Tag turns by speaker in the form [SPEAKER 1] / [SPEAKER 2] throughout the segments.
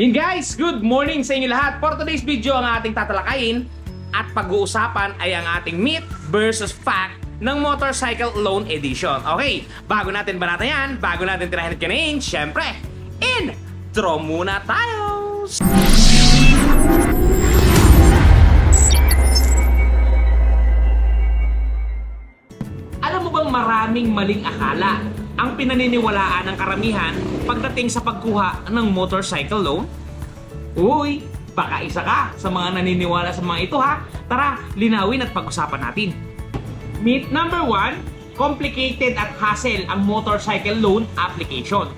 [SPEAKER 1] Yun guys, good morning sa inyo lahat. For today's video, ang ating tatalakayin at pag-uusapan ay ang ating myth versus fact ng Motorcycle Loan Edition. Okay, bago natin banata yan, bago natin tirahin at kanain, syempre, intro muna tayo! Alam mo bang maraming maling akala ang pinaniniwalaan ng karamihan pagdating sa pagkuha ng motorcycle loan? Uy, baka isa ka sa mga naniniwala sa mga ito ha. Tara, linawin at pag-usapan natin. Myth number one, complicated at hassle ang motorcycle loan application.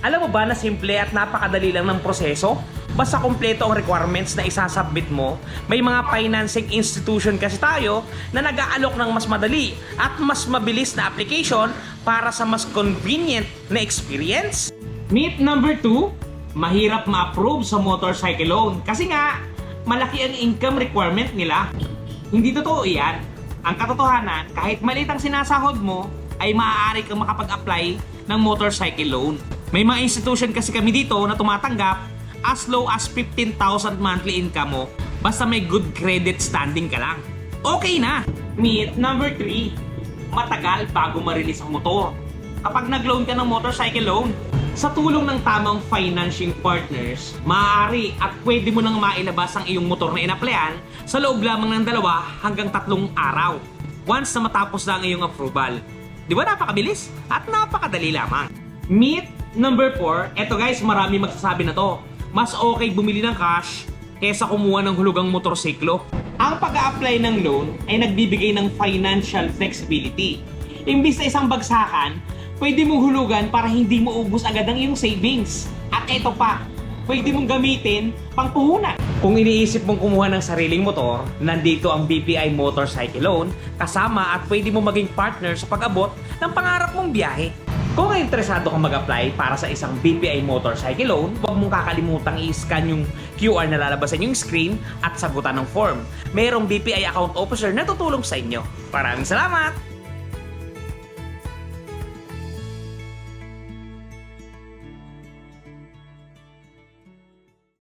[SPEAKER 1] Alam mo ba na simple at napakadali lang ng proseso? Basta kompleto ang requirements na isasubmit mo, may mga financing institution kasi tayo na nag-aalok ng mas madali at mas mabilis na application para sa mas convenient na experience. Myth number two, mahirap ma-approve sa motorcycle loan kasi nga malaki ang income requirement nila. Hindi totoo iyan. Ang katotohanan, kahit maliit ang sinasahod mo, ay maaari kang makapag-apply ng motorcycle loan. May mga institution kasi kami dito na tumatanggap as low as 15,000 monthly income mo basta may good credit standing ka lang. Okay na! Myth number 3, matagal bago ma-release ang motor. Kapag nag-loan ka ng motorcycle loan, sa tulong ng tamang financing partners, maaari at pwede mo nang mailabas ang iyong motor na inaplayan sa loob lamang ng dalawa hanggang tatlong araw. Once na matapos na ang iyong approval. Di ba napakabilis? At napakadali lamang. Myth number 4, eto guys, marami magsasabi na to. Mas okay bumili ng cash kesa kumuha ng hulugang motorsiklo. Ang pag apply ng loan ay nagbibigay ng financial flexibility. Imbis na isang bagsakan, pwede mong hulugan para hindi mo ubus agad ang iyong savings. At eto pa, pwede mong gamitin pang puhunan. Kung iniisip mong kumuha ng sariling motor, nandito ang BPI Motorcycle Loan kasama at pwede mo maging partner sa pag-abot ng pangarap mong biyahe. Kung interesado kang mag-apply para sa isang BPI Motorcycle Loan, huwag mong kakalimutang i-scan yung QR na lalabas sa inyong screen at sagutan ng form. Mayroong BPI account officer na tutulong sa inyo. Maraming salamat!